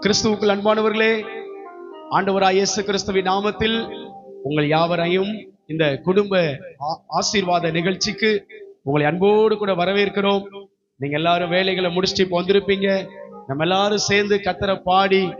கிறிஸ்துவுக்குள் அன்பானவர்களே ஆண்டவராய் இயேசு கிறிஸ்துவின் நாமத்தில் உங்கள் யாவரையும் இந்த குடும்ப ஆ- ஆசீர்வாத நிகழ்ச்சிக்கு உங்களை அன்போடு கூட வரவேற்கிறோம். நீங்க எல்லாரும் வேலைகளை முடிச்சுட்டு இப்போ வந்திருப்பீங்க. நம்ம எல்லாரும் சேர்ந்து கத்தரை பாடி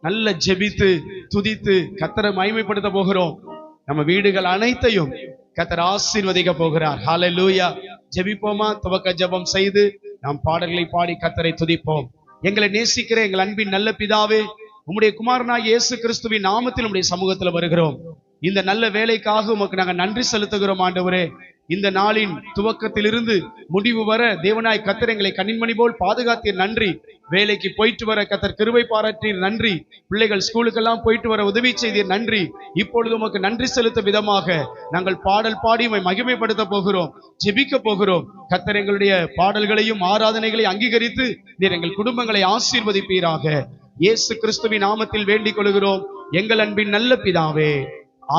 நல்ல ஜெபித்து துதித்து கத்தரை மகிமைப்படுத்த போகிறோம். நம்ம வீடுகள் அனைத்தையும் கத்தர் ஆசீர்வதிக்க போகிறார். ஹalleluya ஜெபிப்போமா? துவக்க ஜெபம் செய்து நாம் பாடல்களை பாடி கத்தரை துதிப்போம். எங்களை நேசிக்கிற எங்கள் அன்பின் நல்ல பிதாவே உம்முடைய குமாரனாகிய இயேசு கிறிஸ்துவின் நாமத்தில் உம்முடைய சமூகத்தில் வருகிறோம். இந்த நல்ல வேலைக்காக உமக்கு நாங்கள் நன்றி செலுத்துகிறோம் ஆண்டவரே. இந்த நாளின் துவக்கத்திலிருந்து முடிவு வர தேவனாய் கத்தர் எங்களை கண்ணின்மணி போல் பாதுகாத்தீர். நன்றி. வேலைக்கு போயிட்டு வர கத்தர் கிருவை பாராட்டீர். நன்றி. பிள்ளைகள் ஸ்கூலுக்கெல்லாம் போயிட்டு வர உதவி செய்தீர். நன்றி. இப்பொழுது உமக்கு நன்றி செலுத்த விதமாக நாங்கள் பாடல் பாடி உமை மகிமைப்படுத்த போகிறோம். ஜெபிக்க போகிறோம். கத்தர் எங்களுடைய பாடல்களையும் ஆராதனைகளையும் அங்கீகரித்து நீர் எங்கள் குடும்பங்களை ஆசீர்வதிப்பீராக. இயேசு கிறிஸ்துவின் நாமத்தில் வேண்டிக் கொள்கிறோம். எங்கள் அன்பின் நல்ல பிதாவே.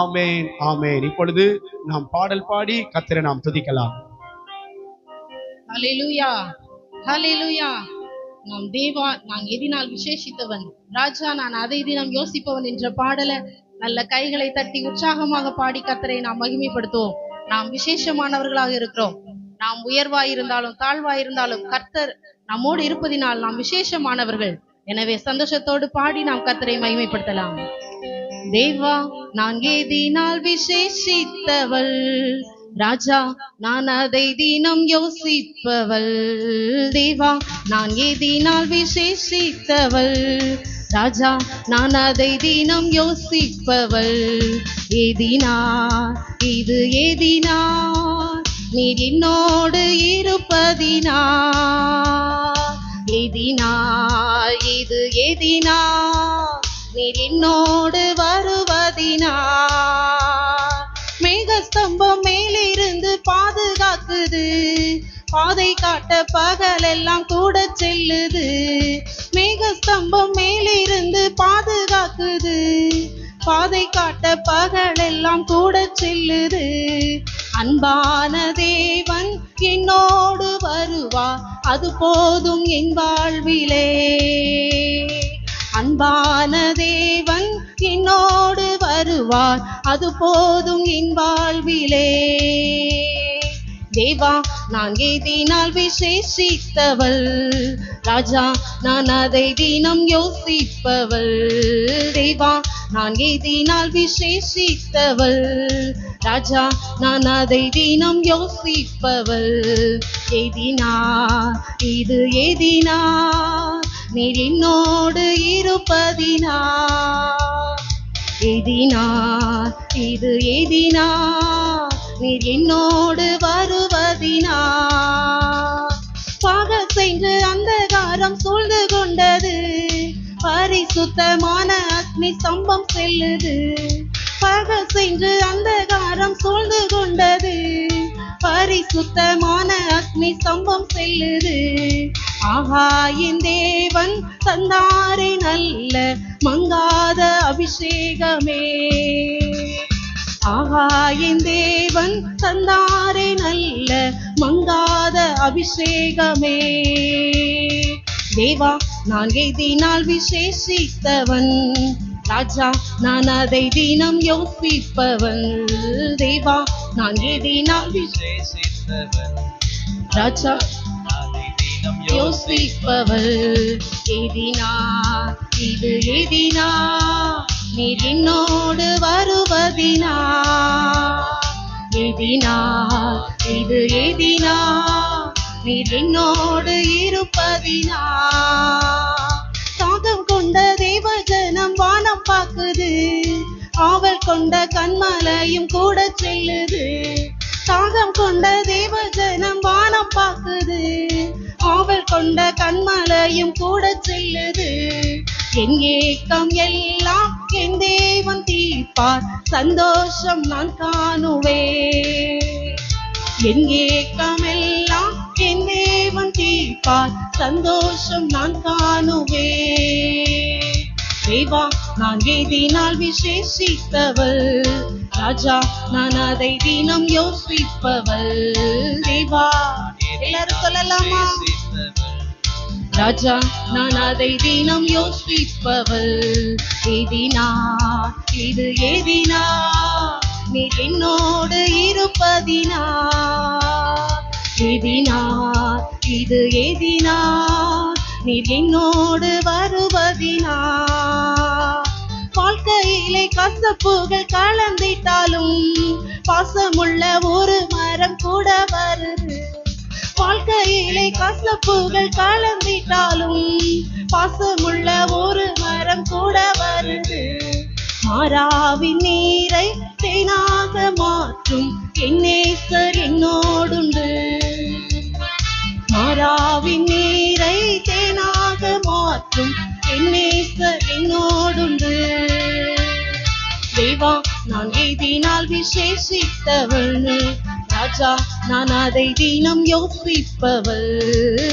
ஆமேன் ஆமேன். இப்பொழுது நாம் பாடல் பாடி கத்திர நாம் துதிக்கலாம். ஹalleluya ஹalleluya நாம் தேவா நான் எதினால் விசேஷித்தவன் ராஜா நான் அதை தினம் யோசிப்பவன் என்ற பாடல நல்ல கைகளை தட்டி உற்சாகமாக பாடி கத்தரை நாம் மகிமைப்படுத்துவோம். நாம் விசேஷமானவர்களாக இருக்கிறோம். நாம் உயர்வாய் இருந்தாலும் தாழ்வாய் இருந்தாலும் கர்த்தர் நம்மோடு இருப்பதினால் நாம் விசேஷமானவர்கள். எனவே சந்தோஷத்தோடு பாடி நாம் கர்த்தரை மகிமைப்படுத்தலாம். தேவா நான் ஏதினால் விசேஷித்தவள். ராஜா நான் அதை தினம் யோசிப்பவள். தேவா நான் ஏதினால் விசேஷித்தவள். ராஜா நான் அதை தினம் யோசிப்பவள். ஏதினா இது ஏதினா நீர் என்னோடு இருப்பதினா. எதினா இது எதினா நீர் என்னோடு வருவதினா மேகஸ்தம்பம் மேலிருந்து பாதுகாக்குது. பாதை காட்ட பகலெல்லாம் கூட செல்லுது. மேகஸ்தம்பம் மேலிருந்து பாதுகாக்குது. பாதை காட்ட பகலெல்லாம் கூட செல்லுது. அன்பான தேவன் என்னோடு வருவா அது போதும் என் வாழ்விலே. அன்பான தேவன் என்னோடு வருவார். அது போதும் என் வாழ்விலே. தேவா நான் ஏதினால் விசேஷித்தவள். ராஜா நான் அதை தினம் யோசிப்பவள். தேவா நான் ஏதினால் விசேஷித்தவள். ராஜா நான் அதை தினம் யோசிப்பவள். ஏதினா இது எதினா? நீர் என்னோடு இருப்பதினா? எதினா? இது எதினா? நீர் என்னோடு வருவதினா? பாக சென்று அந்தகாரம் சூழ்ந்து கொண்டது. பரிசுத்தமான அக்னி சம்பம் செல்லுது. பகல் சென்று அந்தகாரம் சூழ்ந்து கொண்டது. பரிசுத்தமான அக்னி சம்பம் செல்லுது. ஆஹா என் தேவன் தந்தாரை நல்ல மங்காத அபிஷேகமே. ஆஹா என் தேவன் தந்தாரை நல்ல மங்காத அபிஷேகமே. தேவா நான் எதினால் விசேஷித்தவன். ராஜா நான் அதை தினம் யோசிப்பவன். தேவா நான் எதினால் விசேஷித்தவன். ராஜா யோசிப்பவள். எதினா இது எதினா நீர் என்னோடு வருவதினா. எதினா இது எதினா நீர் என்னோடு இருப்பதினா. தாகம் கொண்ட தேவ ஜனம் வானம் பார்க்குது. ஆவல் கொண்ட கண்மலையும் கூட செல்லுது. தாகம் கொண்ட தேவ ஜனம் வானம் பார்க்குது. ஆவல் கொண்ட கண்மலையும் கூட செல்லுது. என் ஏக்கம் எல்லாம் என் தேவன் தீர்ப்பார். சந்தோஷம் நான் காணுவேன். என் ஏக்கம் எல்லாம் என் தேவன் தீர்ப்பார். சந்தோஷம் நான் காணுவேன். தேவா நான் எதினால் விசேஷித்தவள். ராஜா நான் அதை தினம் யோசிப்பவள். தேவா. எல்லாரும் சொல்லலாமா? ராஜா நான் அதை தினம் யோசிப்பவள். எதினா இது எதினா நீ என்னோடு இருப்பதினா? எதினா இது எதினா நீ என்னோடு வருவதினா? வாழ்க்கையிலே கசப்புகள் கலந்திட்டாலும் பாசமுள்ள ஒரு மரம் கூட வருது. வாழ்க்கையிலே கசப்புகள் கலந்திட்டாலும் பாசமுள்ள ஒரு மரம் கூட வருது. மாறாவின் நீரை தேனாக மாற்றும் என்னேசர் என்னோடுண்டு. மாறாவின் நீரை தேனாக மாற்றும் என்னேசர் என்னோடுண்டு. தேவா நான் எதினால் விசேஷித்தவள். ராஜா நான் அதை தினம் யோசிப்பவள்.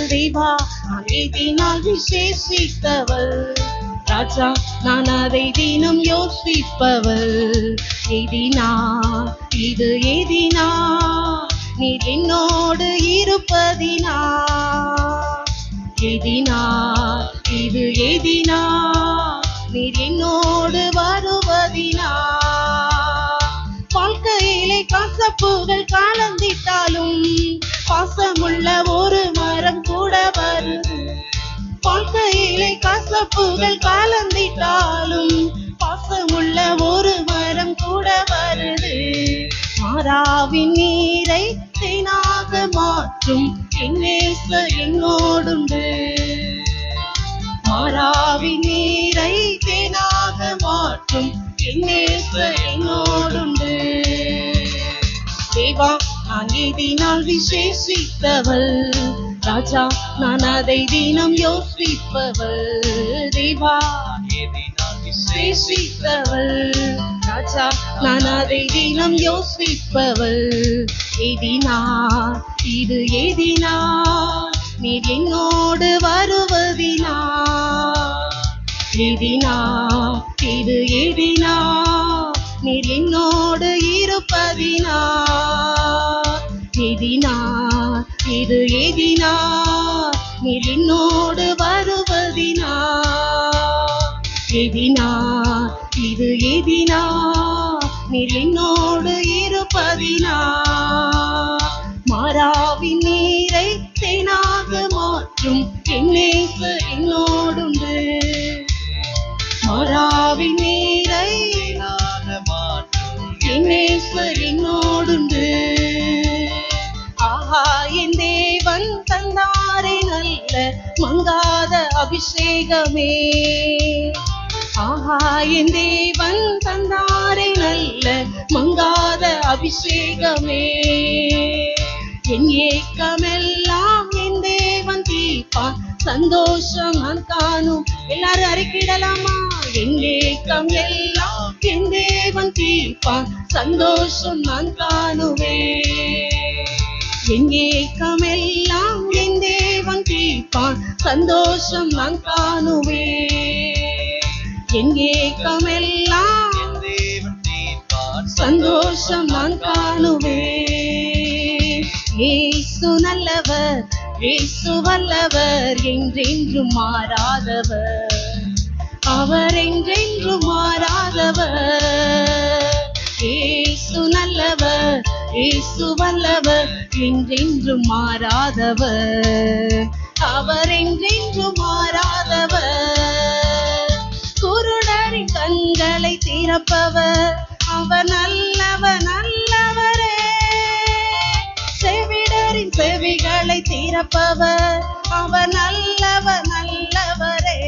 தேவா நான் எதினால் விசேஷித்தவள். ராஜா நான் அதை தினம் யோசிப்பவள். எதினா இது எதினா நீ என்னோடு இருப்பதினா. எதினா இது எதினா நீர் என்னோடு வருவதினா? வாழ்க்கையிலே கசப்புகள் கலந்திட்டாலும் பாசமுள்ள ஒரு மரம் கூட வருது. வாழ்க்கையிலே கசப்புகள் கலந்திட்டாலும் பாசமுள்ள ஒரு மரம் கூட வருது. மாறாவின் நீரை தேனாக மாற்றும் என்னோடுண்டு. மாறாவி நீரை தேனாக மாற்றும் என் என்னோடுண்டு தேவா நான் எதினால் விசேஷித்தவள். ராஜா நான் அதை தினம் யோசிப்பவள். தேவா விசேஷித்தவள். ராஜா நான் அதை தினம் யோசிப்பவள். எதினா இது எதினா? நீர் என்னோடு வருவதினா? எதினா? இது எதினா? நீர் என்னோடு இருப்பதினா? எதினா? இது எதினா? நீர் என்னோடு வருவதினா? எதினா? இது எதினா? நீர் என்னோடு இருப்பதினா? மாறாவின் மாற்றும் என் என்னோடுண்டு. மாறாவின் நீரை தேனாக மாற்றும் என் என்னோடுண்டு. ஆஹா என் தேவன் தந்தாரே நல்ல மங்காத அபிஷேகமே. ஆஹா என் தேவன் தந்தாரே நல்ல மங்காத அபிஷேகமே. என் ஏக்கமெல்லாம் சந்தோஷம் காணும். எல்லாரும் அறிக்கிடலாமா? எங்கேக்கம் எல்லாம் என் தேவன் தீர்ப்பான். சந்தோஷம் நான் காணுவேன். எங்கேக்கம் எல்லாம் என் தேவன் தீர்ப்பான். சந்தோஷம் நான் காணுவேன். எங்கேக்கம் எல்லாம் சந்தோஷம் நான் காணுவேன். ஏசு நல்லவர் இயேசு வல்லவர் என்றென்றும் மாறாதவர். அவர் என்றென்றும் மாறாதவர். இயேசு நல்லவர் இயேசு வல்லவர் என்றென்றும் மாறாதவர். அவர் என்றென்றும் மாறாதவர். குருடரின் கண்களை திறப்பவர். அவர் நல்லவர் நல்ல செவிகளை திறப்பவர் அவர் நல்லவர் நல்லவரே.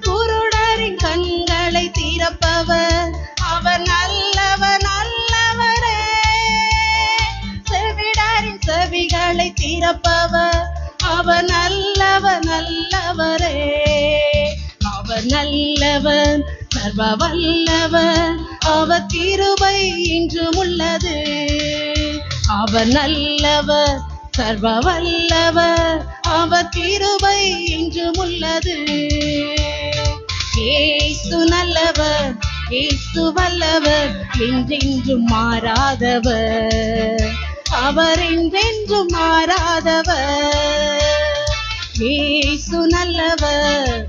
குருடரின் கண்களை திறப்பவர் அவர் நல்லவர் நல்லவரே. செவிடரின் செவிகளை திறப்பவர் அவர் நல்லவர் நல்லவரே. அவர் நல்லவர் சர்வ வல்லவர் அவர் கிருபை இன்றும் உள்ளது. அவர் நல்லவர் சர்வ வல்லவர் அவர் கிருபை என்றும் உள்ளது. ஏசு நல்லவர் ஏசு வல்லவர் என்றென்றும் மாறாதவர். அவர் என்றென்றும் மாறாதவர். ஏசு நல்லவர்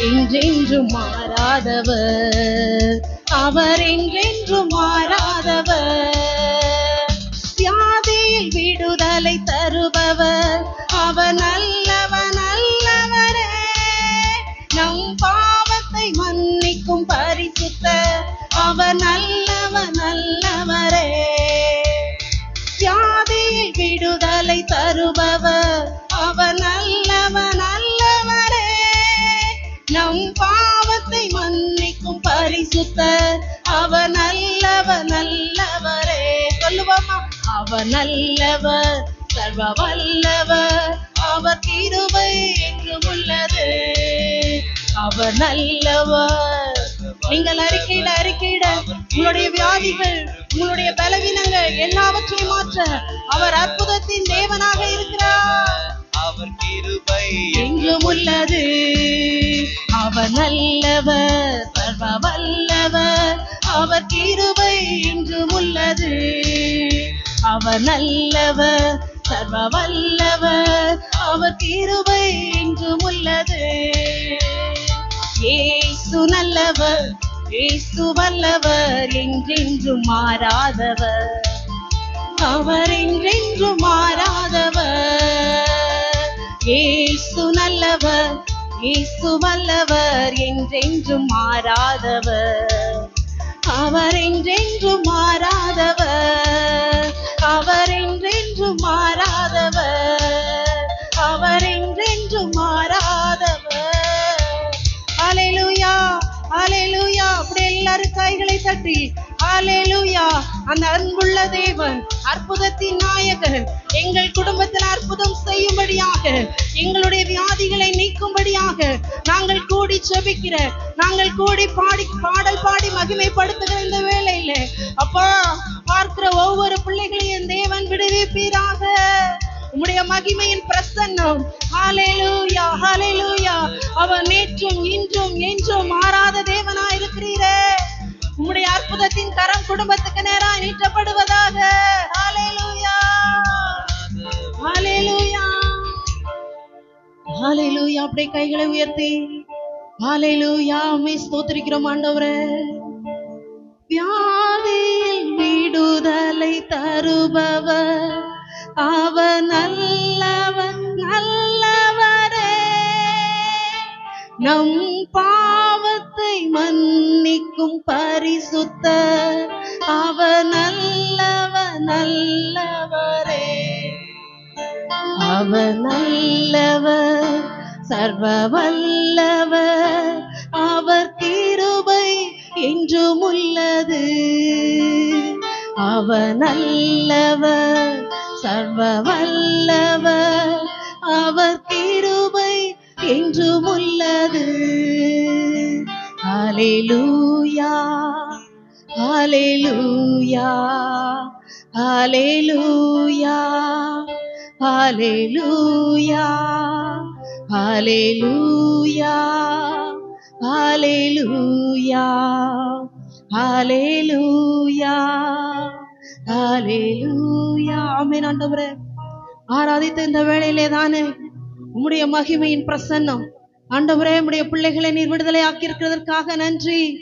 என்றென்றும் மாறாதவர். அவர் என்றென்றும் மாறாதவர். தருபவர் அவர் நல்லவர் நல்லவரே நம் பாவத்தை மன்னிக்கும் பரிசுத்த அவர் நல்லவர் நல்லவரே வியாதியில் விடுதலை தருபவர் அவர் நல்லவர் நல்லவரே நம் பாவத்தை மன்னிக்கும் பரிசுத்த அவர் நல்லவர் நல்லவரே சொல்லுவோமா? அவர் நல்லவர் சர்வ வல்லவர் அவர் கிருபை என்று உள்ளது. அவர் நல்லவர். நீங்கள் அறிக்கையிட அறிக்கையிட உங்களுடைய வியாதிகள் உங்களுடைய பலவீனங்கள் எல்லாவற்றையும் மாற்ற அவர் அற்புதத்தின் தேவனாக இருக்கிறார். அவர் கிருபை எங்கும் உள்ளது. அவர் நல்லவர் சர்வ வல்லவர் அவர் கிருபை என்றும் உள்ளது. அவர் நல்லவர் சர்வ வல்லவர் அவர் கிருபை என்றும் உள்ளது. ஏசு நல்லவர் ஏசு வல்லவர் என்றென்றும் மாறாதவர். அவர் என்றென்றும் மாறாதவர். ஏசு நல்லவர் ஏசு வல்லவர் என்றென்றும் மாறாதவர். அவர் என்றென்றும் மாறாதவர். அவர் என்றென்றும் என்றென்றும் மாறாதவர். அவர் என்றென்றும் மாறாதவர். அலையலூயா அலையலூயா அப்படி எல்லாரும் கைகளை தட்டி. அலையலூயா அந்த அன்புள்ள தேவன் அற்புதத்தின் நாயகர். எங்கள் குடும்பத்தில் அற்புதம் செய்யும்படியாக எங்களுடைய வியாதிகளை நீக்கும்படியாக நாங்கள் கூடி செபிக்கிற நாங்கள் கூடி பாடி பாடல் பாடி மகிமைப்படுத்துகிற இந்த வேளையில அப்பா பார்க்கிற ஒவ்வொரு பிள்ளைகளையும் தேவன் விடுவிப்பீராக. உம்முடைய மகிமையின் பிரசன்னம். ஹாலேலூயா ஹாலேலூயா அவர் நேற்றும் இன்றும் என்றும் மாறாத தேவனாயிருக்கிறீரே. உம்முடைய அற்புதத்தின் கரம் குடும்பத்துக்கு நேராக நீட்டப்படுவதாக. ஹalleluya. ஹalleluya. ஹalleluya. அப்படியே கைகளை உயர்த்தி. ஹalleluya. மே ஸ்தோத்திரிக்கிறோம் ஆண்டவரே. வியாதியில் விடுதலை தருபவர். அவன் நல்லவன் நல்லவரே. நம் மன்னிக்கும் பரிசுத்த அவர் நல்லவர் நல்லவரே அவர் நல்லவர் சர்வ வல்லவர் அவர் கிருபை என்றும் உள்ளது. அவர் நல்லவர் சர்வ வல்லவர் அவர் கிருபை என்றும் உள்ளது. ഹാലേലൂയാ ஆராதித்த இந்த வேளையிலே தானே உம்முடைய மகிமையின் பிரசன்னம் ஆண்டவரே உம்முடைய பிள்ளைகளை நீர் விடுதலை ஆக்கியிருக்கிறதற்காக நன்றி.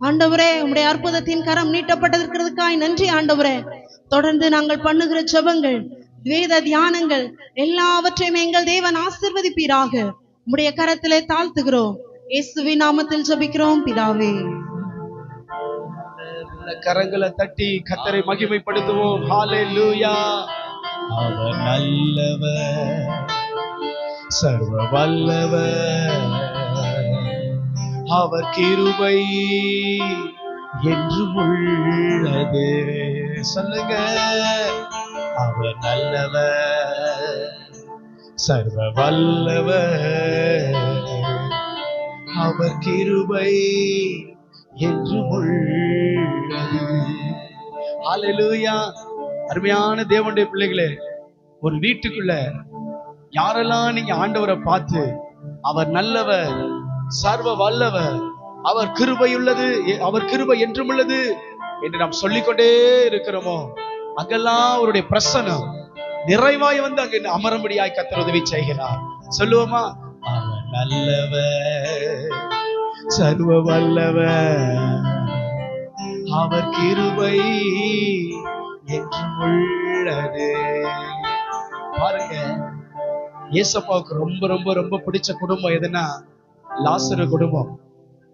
ஆண்டவரே உம்முடைய அற்புதத்தின் கரம் நீட்டப்பட்டிருக்கிறதுக்காய் நன்றி ஆண்டவரே. தொடர்ந்து நாங்கள் பண்ணுகிற ஜெபங்கள் வேத தியானங்கள் எல்லாவற்றையும் எங்கள் தேவன் ஆசிர்வதிப்பீராக. உம்முடைய கரத்திலே தாழ்த்துகிறோம். இயேசுவின் நாமத்தில் ஜெபிக்கிறோம் பிதாவே. கரங்களை தட்டி கத்தரை மகிமைப்படுத்துவோம். ஹalleluya. அவர் நல்லவர். சர்வ வல்லவர் அவர் கிருபை என்று உள்ளது. சொல்லுங்க. அவர் நல்லவர். சர்வ வல்லவர் அவர் கிருபை என்று உள்ளது. அலலுயா அருமையான தேவனுடைய பிள்ளைகளே ஒரு வீட்டுக்குள்ள யாரெல்லாம் நீங்க ஆண்டவரை பார்த்து அவர் நல்லவர் சர்வ வல்லவர் அவர் கிருபை உள்ளது அவர் கிருபை என்றும் உள்ளது என்று நாம் சொல்லிக்கொண்டே இருக்கிறோமோ? அங்கெல்லாம் அவருடைய பிரசனம் நிறைவாய் வந்து அங்கு அமரும்படியாய் கத்தர் உதவி செய்கிறார். சொல்லுவோமா? அவர் நல்லவர் சர்வ வல்லவர் அவர் கிருபை என்றும் உள்ளது. பாருங்க. ஏசப்பாவுக்கு ரொம்ப ரொம்ப ரொம்ப பிடிச்ச குடும்பம் எதுனா லாசரு குடும்பம்.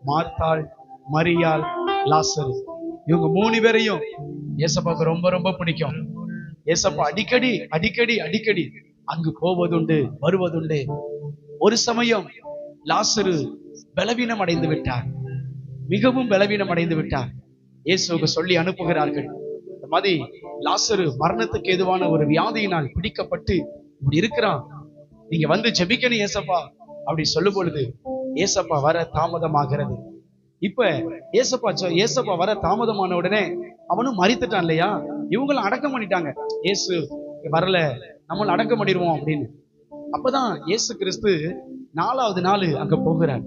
மார்த்தாள் மரியாள் லாசரு. இவங்க மூணு பேரையும் ஏசப்பாவுக்கு ரொம்ப ரொம்ப பிடிக்கும். ஏசப்பா அடிக்கடி அடிக்கடி அடிக்கடி அங்கு போவதுண்டு வருவதுண்டு. ஒரு சமயம் லாசரு பலவீனம் அடைந்து விட்டார். மிகவும் பலவீனம் அடைந்து விட்டார். இயேசுக்கு சொல்லி அனுப்புகிறார்கள். இந்த மாதிரி லாசரு மரணத்துக்கு எதுவான ஒரு வியாதியினால் பிடிக்கப்பட்டு இப்படி இருக்கிறான். நீங்க வந்து ஜெபிக்கணும் ஏசப்பா அப்படி சொல்லும் பொழுது ஏசப்பா வர தாமதமாகிறது. இப்ப ஏசப்பா ஏசப்பா வர தாமதமான உடனே அவனும் மறித்துட்டான் இல்லையா? இவங்களும் அடக்கம் பண்ணிட்டாங்க. இயேசு வரல நம்மள அடக்கம் பண்ணிடுவோம் அப்படின்னு. அப்பதான் இயேசு கிறிஸ்து நாலாவது நாள் அங்க போகிறார்.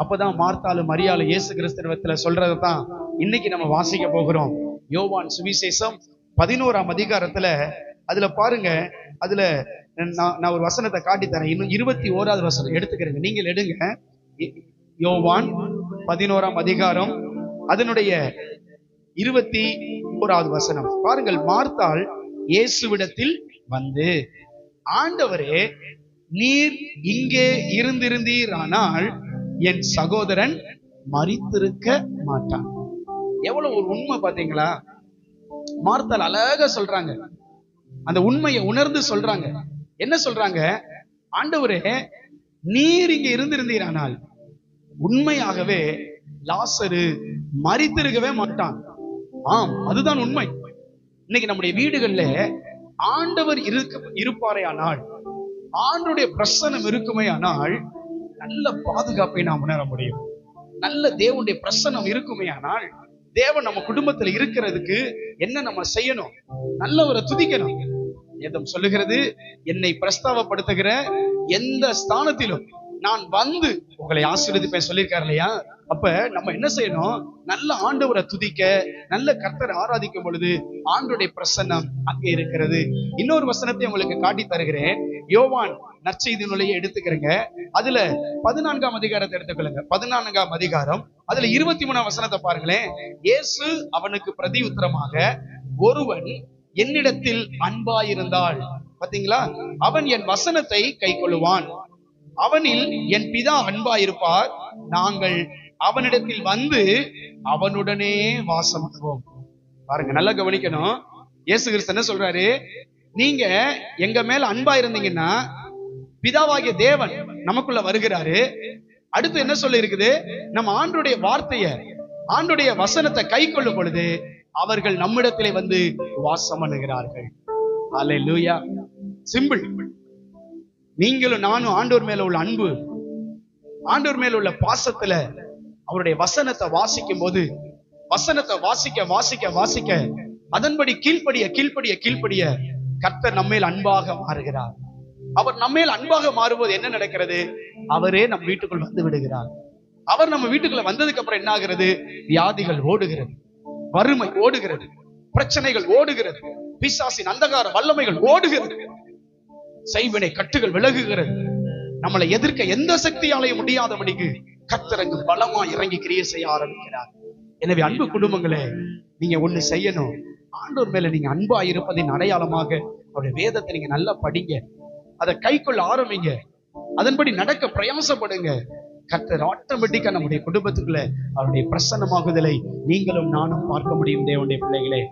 அப்பதான் மார்த்தாலு மரியாளு இயேசு கிறிஸ்துவத்துல சொல்றதைத்தான் இன்னைக்கு நம்ம வாசிக்க போகிறோம். யோவான் சுவிசேஷம் பதினோராம் அதிகாரத்துல அதுல பாருங்க அதுல நான் நான் ஒரு வசனத்தை காட்டி தரேன். இன்னும் இருபத்தி ஓராவது வசனம். எடுத்துக்கிறேங்க. நீங்கள் எடுங்க. யோவான் பதினோராம் அதிகாரம் அதனுடைய இருபத்தி ஓராவது வசனம். பாருங்கள் மார்த்தாள் இயேசுவிடத்தில் வந்து ஆண்டவரே நீர் இங்கே இருந்திருந்தீரானால் என் சகோதரன் மறித்திருக்க மாட்டான். எவ்வளவு ஒரு உண்மை பாத்தீங்களா மார்த்தாள் அழகா சொல்றாங்க. அந்த உண்மையை உணர்ந்து சொல்றாங்க. என்ன சொல்றாங்க? ஆண்டவரே நீர் இங்க இருந்திருந்தீரானால் உண்மையாகவே லாசரு மறித்திருக்கவே மாட்டான். ஆம் அதுதான் உண்மை. இன்னைக்கு நம்முடைய வீடுகள்ல ஆண்டவர் இருக்க இருப்பாரே ஆனால் ஆண்டுடைய பிரசனம் இருக்குமே ஆனால் நல்ல பாதுகாப்பை நாம் உணர முடியும். நல்ல தேவனுடைய பிரசனம் இருக்குமே ஆனால் தேவன் நம்ம குடும்பத்துல இருக்கிறதுக்கு என்ன நம்ம செய்யணும்? நல்லவரை துதிக்கணும். வேதம் சொல்லுகிறது என்னை பிரஸ்தாவப்படுத்துகிற எந்த ஸ்தானத்திலும் நான் வந்து உங்களை ஆசீர்வதிப்பேன் சொல்லியிருக்காரு இல்லையா? அப்ப நம்ம என்ன செய்யணும்? நல்ல ஆண்டவரை துதிக்க நல்ல கர்த்தரை ஆராதிக்கும் பொழுது ஆண்டுடைய பிரசன்னம் அங்கே இருக்கிறது. இன்னொரு வசனத்தை உங்களுக்கு காட்டி தருகிறேன். யோவான் நற்செய்தி நுழைய எடுத்துக்கிறேங்க. அதுல பதினான்காம் அதிகாரத்தை எடுத்துக்கொள்ளுங்க. பதினான்காம் அதிகாரம். அதுல இருபத்தி மூணாம் வசனத்தை பாருங்களேன். இயேசு அவனுக்கு பிரதி உத்தரமாக ஒருவன் என்னிடத்தில் அன்பாயிருந்தாள். பாத்தீங்களா? அவன் என் வசனத்தை கை கொள்ளுவான் அவனில் என் பிதா அன்பாயிருப்பார். நாங்கள் அவனிடத்தில் வந்து அவனுடனே வாசம் பாருங்க நல்லா கவனிக்கணும். இயேசு கிறிஸ்து என்ன சொல்றாரு? நீங்க எங்க மேல அன்பா இருந்தீங்கன்னா பிதாவாகிய தேவன் நமக்குள்ள வருகிறாரு. அடுத்து என்ன சொல்லி இருக்குது நம்ம ஆண்டுடைய வார்த்தைய ஆண்டுடைய வசனத்தை கை கொள்ளும் பொழுது அவர்கள் நம்மிடத்திலே வந்து வாசம் பண்ணுகிறார்கள். சிம்பிள் நீங்களும் நானும் ஆண்டோர் மேல உள்ள அன்பு ஆண்டோர் மேல உள்ள பாசத்துல அவருடைய வசனத்தை வாசிக்கும் போது வசனத்தை வாசிக்க வாசிக்க வாசிக்க அதன்படி கீழ்ப்படிய கீழ்ப்படிய கீழ்ப்படிய கர்த்தர் நம்மேல் அன்பாக மாறுகிறார். அவர் நம்மேல் அன்பாக மாறும்போது என்ன நடக்கிறது? அவரே நம் வீட்டுக்குள் வந்து விடுகிறார். அவர் நம்ம வீட்டுக்குள்ள வந்ததுக்கு அப்புறம் என்ன ஆகிறது வியாதிகள் ஓடுகிறது. வறுமை ஓடுகிறது. பிரச்சனைகள் ஓடுகிறது. பிசாசின் அந்தகார வல்லமைகள் ஓடுகிறது. செய்வினை கட்டுகள் விலகுகிறது. நம்மளை எதிர்க்க எந்த சக்தியாலையும் முடியாதபடிக்கு கத்தரங்கு பலமா இறங்கி கிரியை செய்ய ஆரம்பிக்கிறார். எனவே அன்பு குடும்பங்களே நீங்க ஒண்ணு செய்யணும். ஆண்டோர் மேல நீங்க அன்பா இருப்பதின் அடையாளமாக அவருடைய வேதத்தை நீங்க நல்லா படிங்க. அதை கை கொள்ள ஆரம்பிங்க. அதன்படி நடக்க பிரயாசப்படுங்க. கர்த்தர் ஆட்டோமேட்டிக்கா நம்முடைய குடும்பத்துக்குள்ள அவருடைய பிரசன்னமாகுதலை நீங்களும் நானும் பார்க்க முடியும் தேவனுடைய பிள்ளைகளே.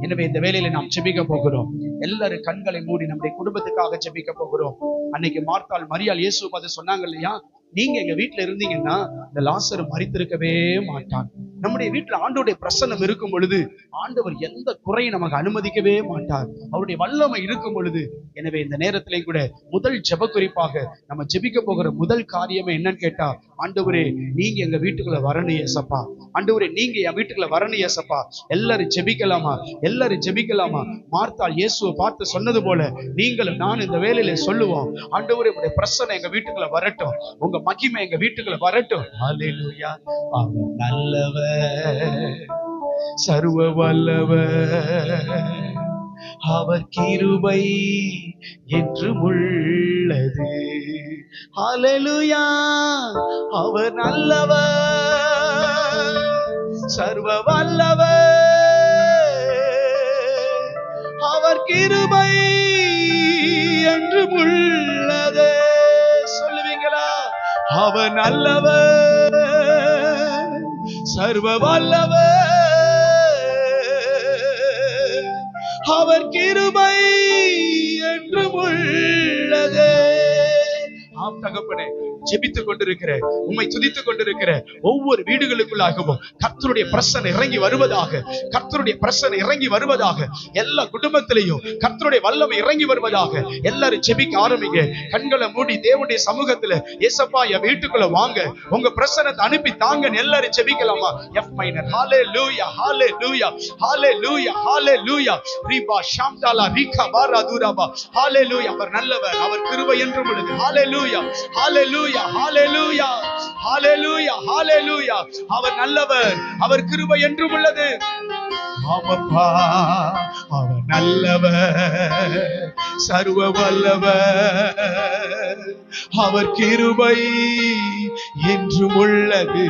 எனவே இந்த வேலையில நாம் செபிக்க போகிறோம். எல்லாரும் கண்களை மூடி நம்முடைய குடும்பத்துக்காக செபிக்க போகிறோம். அன்னைக்கு மார்த்தால் மரியாள் இயேசு அது சொன்னாங்க இல்லையா? நீங்க எங்க வீட்டுல இருந்தீங்கன்னா இந்த லாசர் மறித்திருக்கவே மாட்டான். நம்முடைய வீட்டுல ஆண்டோடைய பிரசன்னம் இருக்கும் பொழுது ஆண்டவர் எந்த குறையும் நமக்கு அனுமதிக்கவே மாட்டார். அவருடைய வல்லமை இருக்கும் பொழுது எனவே இந்த நேரத்திலையும் கூட முதல் ஜெப குறிப்பாக நம்ம ஜெபிக்க போகிற முதல் காரியமே என்னன்னு கேட்டா ஆண்டவரே நீங்க எங்க வீட்டுக்குள்ள வரணும் ஏசப்பா ஆண்டவரே நீங்க என் வீட்டுக்குள்ள வரணும் ஏசப்பா எல்லாரும் ஜெபிக்கலாமா? எல்லாரும் ஜெபிக்கலாமா? மார்த்தாள் இயேசுவை பார்த்து சொன்னது போல நீங்களும் நான் இந்த வேலையில சொல்லுவோம். ஆண்டவரே உங்களுடைய பிரசனை எங்க வீட்டுக்குள்ள வரட்டும். உங்க மகிமை எங்க வீட்டுக்குள்ள வரட்டும். நல்லவர். சர்வ வல்லவர். அவர் கிருபை என்று உள்ளது. அலலுயா அவர் நல்லவர். சர்வ வல்லவர். அவர் கிருபை என்று உள்ளது. சொல்லுவீங்களா? அவர் நல்லவர். சர்வ வல்லவர். அவர் கிருபை என்று முள் தகப்பனே ஜெபித்துக் கொண்டிருக்கிற உண்மை துதித்துக் கொண்டிருக்கிற ஒவ்வொரு வீடுகளுக்குள்ளாகவும் கர்த்தருடைய பிரசனை இறங்கி வருவதாக கர்த்தருடைய பிரசனை இறங்கி வருவதாக எல்லா குடும்பத்திலையும் கர்த்தருடைய வல்லமை இறங்கி வருவதாக எல்லாரும் ஜெபிக்க ஆரம்பிங்க. கண்களை மூடி தேவனுடைய சமூகத்துல ஏசப்பா என் வீட்டுக்குள்ள வாங்க. உங்க பிரசனத்தை அனுப்பி தாங்க எல்லாரும் ஜெபிக்கலாமா? எஃப் மைனர் ஹாலே லூயா ஹாலே லூயா ஹாலே லூயா ஹாலே லூயா ரீபா ஷாம்தாலா ரீகா பாரா தூராபா. ஹாலே லூயா அவர் நல்லவர் அவர் கிருபை என்றும் உள்ளது. ஹாலே லூயா ஹாலே லூயா ஹாலே லூயா அவர் நல்லவர் அவர் கிருபை என்றும் உள்ளது. ஆமப்பா அவர் நல்லவர் சர்வ வல்லவர். அவர் கிருபை என்றும் உள்ளது.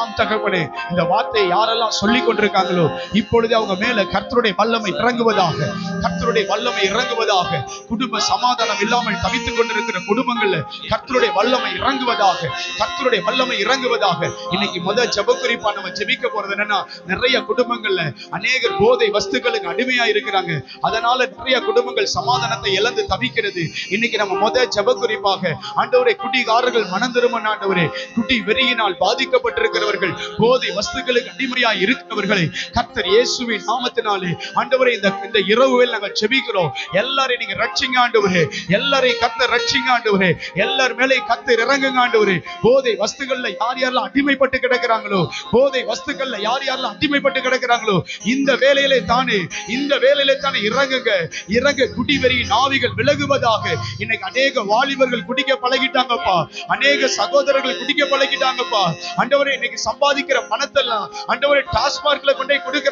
ஆம் தகப்பனே இந்த வார்த்தையை யாரெல்லாம் சொல்லிக் கொண்டிருக்காங்களோ இப்பொழுது அவங்க மேல கர்த்தருடைய வல்லமை இறங்குவதாக கர்த்தருடைய வல்லமை இறங்குவதாக குடும்ப சமாதானம் இல்லாமல் தவித்துக் கொண்டிருக்கிற குடும்பங்கள்ல கர்த்தருடைய வல்லமை இறங்குவதாக கர்த்தருடைய வல்லமை இறங்குவதாக. இன்னைக்கு முத ஜெபக்குறிப்பா நம்ம ஜெபிக்க போறது என்னன்னா நிறைய குடும்பங்கள்ல அநேகர் போதை வஸ்துக்களுக்கு அடிமையா இருக்கிறாங்க. அதனால நிறைய குடும்பங்கள் சமாதானத்தை இழந்து தவிக்கிறது. இன்னைக்கு நம்ம முத ஜெபக்குறிப்பாக ஆண்டவரே குடிகாரர்கள் மனம் ஆண்டவரே குட்டி வெறியினால் பாதிக்கப்பட்டிருக்கிறவர்கள் போதை வஸ்துக்களுக்கு அடிமையா இருக்கிறவர்களை கர்த்தர் இயேசுவின் நாமத்தினாலே ஆண்டவரே இந்த இந்த இரவுவில் நாங்கள் செபிக்கிறோம் எல்லாரையும் நீங்க ரட்சிங்க ஆண்டவரே. எல்லாரையும் கர்த்தர் ரட்சிங்க ஆண்டவரே. எல்லார் மேலே கர்த்தர் இறங்குங்க ஆண்டவரே போதை வஸ்துகள்ல யார் யாரெல்லாம் அடிமைப்பட்டு கிடக்குறாங்களோ போதை வஸ்துக்கள்ல யார் யாரெல்லாம் அடிமைப்பட்டு கிடக்குறாங்களோ இந்த வேலையிலே தானே இந்த வேலையிலே தானே இறங்குங்க. இறங்க குடிவெறி நாவிகள் விலகுவதாக. இன்னைக்கு அநேக வாலிபர்கள் குடிக்க பழகிட்டாங்கப்பா. அநேக சகோதரர்கள் குடிக்க பழகிட்டாங்கப்பா. ஆண்டவரே இன்னைக்கு சம்பாதிக்கிற பணத்தெல்லாம் ஆண்டவரே டாஸ்மார்க்ல கொண்டு போய்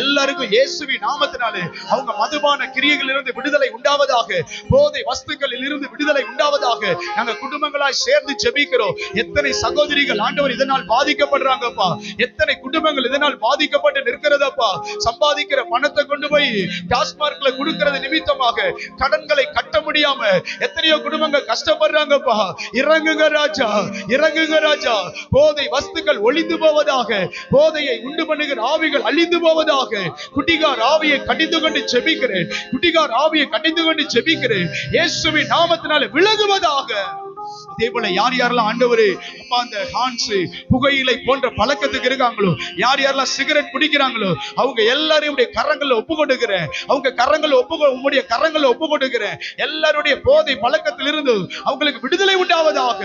எல்லாருக்கும் இயேசுவி நாமத்தினாலே அவங்க மதுபான கிரியைகளிலிருந்து விடுதலை உண்டாவதாக போதை வஸ்துக்களில் இருந்து விடுதலை உண்டாவதாக நாங்க குடும்பங்களாய் சேர்ந்து ஜெபிக்கிறோம். எத்தனை சகோதரிகள் ஆண்டவர் இதனால் பாதிக்கப்படுறாங்கப்பா. எத்தனை குடும்பங்கள் இதனால் பாதிக்கப்பட்டு நிற்கிறதப்பா. சம்பாதிக்கிற பணத்தை கொண்டு போய் டாஸ்மார்க்ல கொடுக்கிறது நிமித்தமாக கடன்களை கட்ட முடியாம எத்தனையோ குடும்பங்கள் கஷ்டப்படுறாங்கப்பா. இறங்குங்க ராஜா இறங்குங்க ராஜா. போதை வஸ்துக்கள் ஒளிந்து போவதாக போதையை உண்டு பண்ணுகிற ஆவிகள் அழிந்து போவதாக. குட்டிகார் ஆவியை கடிந்து கொண்டு செபிக்கிறேன் குட்டிகார் ஆவியை கடிந்து கொண்டு செபிக்கிறேன் இயேசுவின் நாமத்தினால விலகுவதாக அதே போல யார் யாரெல்லாம் ஆண்டவரே அப்பா அந்த ஹான்ஸ் புகையிலை போன்ற பழக்கத்துக்கு இருக்காங்களோ யார் யாரெல்லாம் சிகரெட் பிடிக்கிறாங்களோ அவங்க எல்லாரையும் உடைய கரங்கள்ல ஒப்பு கொடுக்கிறேன் அவங்க கரங்களை ஒப்பு உங்களுடைய கரங்களை ஒப்பு கொடுக்கிறேன் எல்லாருடைய போதை பழக்கத்திலிருந்து அவங்களுக்கு விடுதலை உண்டாவதாக.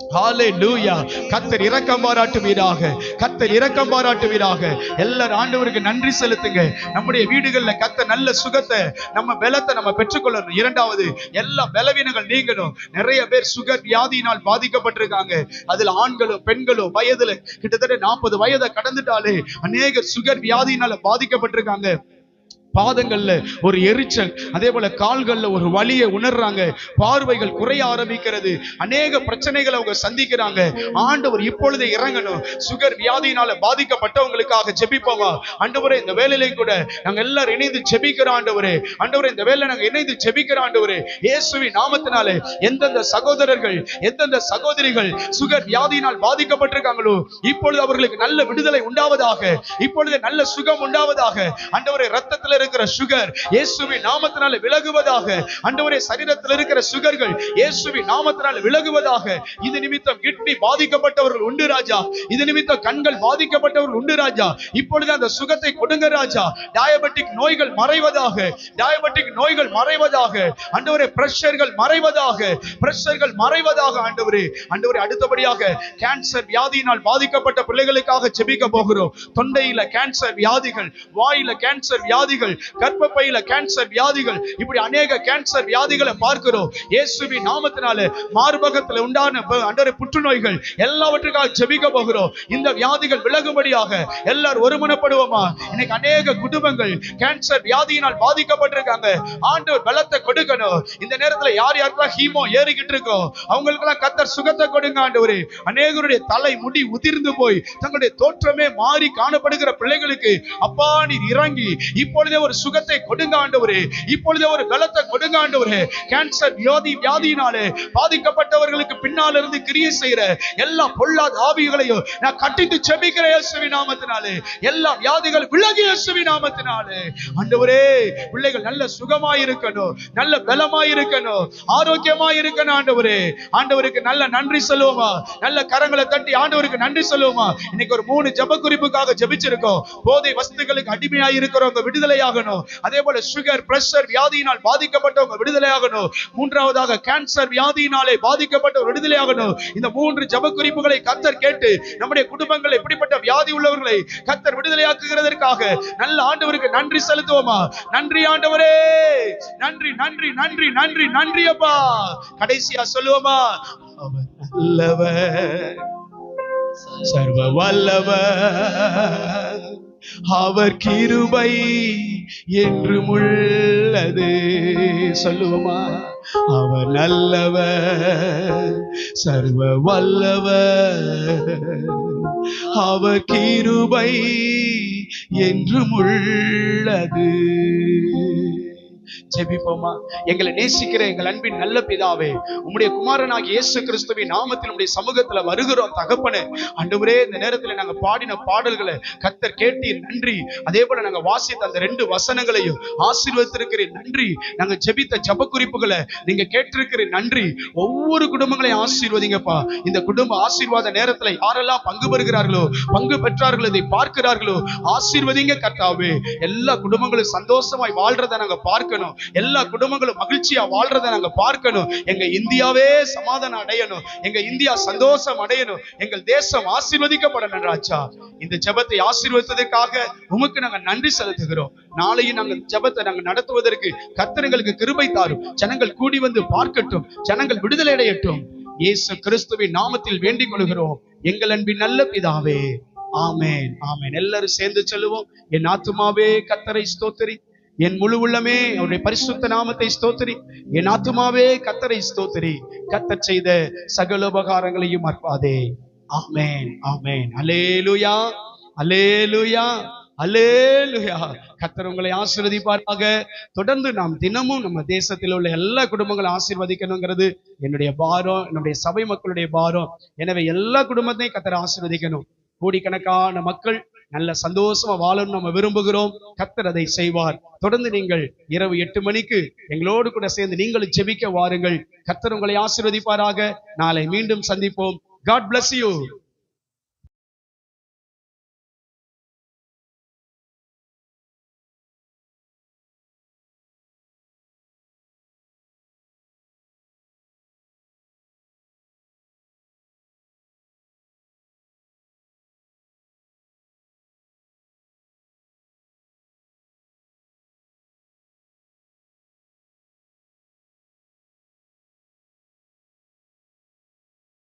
கத்தர் கர்த்தர் இரக்கம் பாராட்டுவீராக. கத்தர் இரக்கம் பாராட்டுவீராக. எல்லாரும் ஆண்டவருக்கு நன்றி செலுத்துங்க. நம்முடைய வீடுகள்ல கத்த நல்ல சுகத்தை நம்ம பலத்தை நம்ம பெற்றுக்கொள்ளணும். இரண்டாவது எல்லா பலவீனங்கள் நீங்களும் நிறைய பேர் சுகர் வியாதியினால் பாதிக்கப்பட்டிருக்காங்க. அதுல ஆண்களும் பெண்களும் வயதுல கிட்டத்தட்ட நாற்பது வயதை கடந்துட்டாலே அநேகர் சுகர் வியாதியினால பாதிக்கப்பட்டிருக்காங்க. பாதங்கள்ல ஒரு எரிச்சல் அதே போல கால்கள்ல ஒரு வலியை உணர்றாங்க. பார்வைகள் குறைய ஆரம்பிக்கிறது. அநேக பிரச்சனைகளை அவங்க சந்திக்கிறாங்க. ஆண்டவர் இப்பொழுதே இறங்கணும். சுகர் வியாதியினால பாதிக்கப்பட்டவங்களுக்காக ஜெபிப்போமா? ஆண்டவரே இந்த வேலையிலையும் கூட நாங்க எல்லாரும் இணைந்து ஜெபிக்கிற ஆண்டவரே ஆண்டவரே இந்த வேலை நாங்க இணைந்து ஜெபிக்கிற ஆண்டவரே இயேசுவி நாமத்தினாலே எந்தெந்த சகோதரர்கள் எந்தெந்த சகோதரிகள் சுகர் வியாதியினால் பாதிக்கப்பட்டிருக்காங்களோ இப்பொழுது அவர்களுக்கு நல்ல விடுதலை உண்டாவதாக இப்பொழுது நல்ல சுகம் உண்டாவதாக ஆண்டவரே ரத்தத்தில் இருக்கிற சுகர் இயேசுவின் நாமத்தினால விலகுவதாக. ஆண்டவரே சரீரத்தில் இருக்கிற சுகர்கள் இயேசுவின் நாமத்தினால விலகுவதாக. இது நிமித்தம் கிட்னி பாதிக்கப்பட்டவர்கள் உண்டு ராஜா. இது நிமித்தம் கண்கள் பாதிக்கப்பட்டவர்கள் உண்டு ராஜா. இப்பொழுது அந்த சுகத்தை கொடுங்க ராஜா. டயபெட்டிக் நோய்கள் மறைவதாக. டயபெட்டிக் நோய்கள் மறைவதாக. ஆண்டவரே பிரஷர்கள் மறைவதாக. பிரஷர்கள் மறைவதாக ஆண்டவரே ஆண்டவரே அடுத்தபடியாக கேன்சர் வியாதியினால் பாதிக்கப்பட்ட பிள்ளைகளுக்காக செபிக்க போகிறோம். தொண்டையில கேன்சர் வியாதிகள் வாயில கேன்சர் வியாதிகள் வியாதிகள் கர்ப்பப்பையில கேன்சர் வியாதிகள் இப்படி அநேக கேன்சர் வியாதிகளை பார்க்கிறோம். இயேசுவி நாமத்தினால மார்பகத்துல உண்டான அண்டரை புற்றுநோய்கள் எல்லாவற்றுக்காக ஜெபிக்க போகிறோம். இந்த வியாதிகள் விலகும்படியாக எல்லாரும் ஒருமனப்படுவோமா? இன்னைக்கு அநேக குடும்பங்கள் கேன்சர் வியாதியினால் பாதிக்கப்பட்டிருக்காங்க. ஆண்டவர் பலத்தை கொடுக்கணும். இந்த நேரத்துல யார் யாருக்கெல்லாம் ஹீமோ ஏறிக்கிட்டு இருக்கோ அவங்களுக்கெல்லாம் கத்தர் சுகத்தை கொடுங்க ஆண்டவரே. அநேகருடைய தலை முடி உதிர்ந்து போய் தங்களுடைய தோற்றமே மாறி காணப்படுகிற பிள்ளைகளுக்கு அப்பா நீர் இறங்கி இப்பொழுது ஒரு சுகத்தை கொடுங்க ஆண்டவரே இப்பொழுதே ஒரு பலத்தை கொடுங்க ஆண்டவரே கேன்சர் வியாதி வியாதியினாலே பாதிக்கப்பட்டவர்களுக்கு பின்னால இருந்து கிரியை செய்யற எல்லா பொல்லாத ஆவிகளையும் நான் கட்டிட்டு செபிக்கிற இயேசுவி நாமத்தினாலே. எல்லா வியாதிகள் விலகி இயேசுவி நாமத்தினாலே. ஆண்டவரே பிள்ளைகள் நல்ல சுகமாய் இருக்கணும் நல்ல பலமாய் இருக்கணும் ஆரோக்கியமாய் இருக்கணும் ஆண்டவரே. ஆண்டவருக்கு நல்ல நன்றி சொல்லுவோமா? நல்ல கரங்களை தட்டி ஆண்டவருக்கு நன்றி சொல்லுவோமா? இன்னைக்கு ஒரு மூணு ஜப குறிப்புக்காக ஜபிச்சிருக்கோம். போதை வஸ்துகளுக்கு அடிமையாய் இருக்கிறவங்க விடுதலையாகணும். அதே போல சுகர் பிரஷர் வியாதியினால் பாதிக்கப்பட்டவங்க விடுதலையாகணும். மூன்றாவதாக கேன்சர் வியாதியினாலே பாதிக்கப்பட்டவர் விடுதலையாகணும். இந்த மூன்று ஜப குறிப்புகளை கத்தர் கேட்டு நம்முடைய குடும்பங்கள் எப்படிப்பட்ட வியாதி உள்ளவர்களை கத்தர் விடுதலையாக்குகிறதற்காக நல்ல ஆண்டவருக்கு நன்றி செலுத்துவோமா? நன்றி ஆண்டவரே! நன்றி நன்றி நன்றி நன்றி நன்றி அப்பா! கடைசியா சொல்லுவோமா? அவர் நல்லவர் சர்வ வல்லவர். அவர் கிருபை என்றும் உள்ளது. சொல்லுவோமா? அவர் நல்லவர் சர்வ வல்லவர். அவர் கிருபை என்றும் உள்ளது. ஜெபிப்போமா? எங்களை நேசிக்கிற எங்கள் அன்பின் நல்ல பிதாவே உம்முடைய குமாரனாகிய இயேசு கிறிஸ்துவின் நாமத்தில் உம்முடைய சமூகத்துல வருகிறோம் தகப்பனு. அன்றுவரே இந்த நேரத்துல நாங்க பாடின பாடல்களை கத்தர் கேட்டீர் நன்றி. அதே போல நாங்க வாசித்த அந்த ரெண்டு வசனங்களையும் ஆசீர்வதித்திருக்கிறேன் நன்றி. நாங்க ஜெபித்த ஜப குறிப்புகளை நீங்க கேட்டிருக்கிற நன்றி. ஒவ்வொரு குடும்பங்களையும் ஆசீர்வதிங்கப்பா. இந்த குடும்ப ஆசீர்வாத நேரத்துல யாரெல்லாம் பங்கு பெறுகிறார்களோ பங்கு பெற்றார்களோ இதை பார்க்கிறார்களோ ஆசீர்வதிங்க கர்த்தாவே. எல்லா குடும்பங்களும் சந்தோஷமாய் வாழ்றதை நாங்க பார்க்க பார்க்கணும். எல்லா குடும்பங்களும் மகிழ்ச்சியா வாழ்றதை நாங்க பார்க்கணும். எங்க இந்தியாவே சமாதானம் அடையணும். எங்க இந்தியா சந்தோஷம் அடையணும். எங்கள் தேசம் ஆசீர்வதிக்கப்படணும் ராஜா. இந்த ஜபத்தை ஆசீர்வதித்ததற்காக உமக்கு நாங்க நன்றி செலுத்துகிறோம். நாளையும் நாங்கள் ஜபத்தை நாங்க நடத்துவதற்கு கத்தனங்களுக்கு கிருபை தாரும். ஜனங்கள் கூடி வந்து பார்க்கட்டும். ஜனங்கள் விடுதலை அடையட்டும். இயேசு கிறிஸ்துவின் நாமத்தில் வேண்டிக் கொள்கிறோம். எங்கள் அன்பின் நல்ல பிதாவே. ஆமேன். ஆமேன். எல்லாரும் சேர்ந்து சொல்லுவோம். என் ஆத்துமாவே கத்தரை ஸ்தோத்தரி. என் முழு உள்ளமே அவருடைய பரிசுத்த நாமத்தை ஸ்தோத்திரி. என் ஆத்துமாவே கத்தரை ஸ்தோத்திரி. கத்தர் செய்த சகல உபகாரங்களையும் மறப்பாதே ஆமேன் ஆமேன். அலேலுயா அலேலுயா அலேலுயா கத்தர் உங்களை ஆசீர்வதிப்பாராக. தொடர்ந்து நாம் தினமும் நம்ம தேசத்தில் உள்ள எல்லா குடும்பங்களும் ஆசீர்வதிக்கணுங்கிறது என்னுடைய பாரம் என்னுடைய சபை மக்களுடைய பாரம். எனவே எல்லா குடும்பத்தையும் கத்தரை ஆசீர்வதிக்கணும். கோடிக்கணக்கான மக்கள் நல்ல சந்தோஷமா வாழணும் நம்ம விரும்புகிறோம். கத்தர் அதை செய்வார். தொடர்ந்து நீங்கள் இரவு எட்டு மணிக்கு எங்களோடு கூட சேர்ந்து நீங்களும் ஜெபிக்க வாருங்கள். கத்தர் உங்களை ஆசீர்வதிப்பாராக. நாளை மீண்டும் சந்திப்போம். God bless you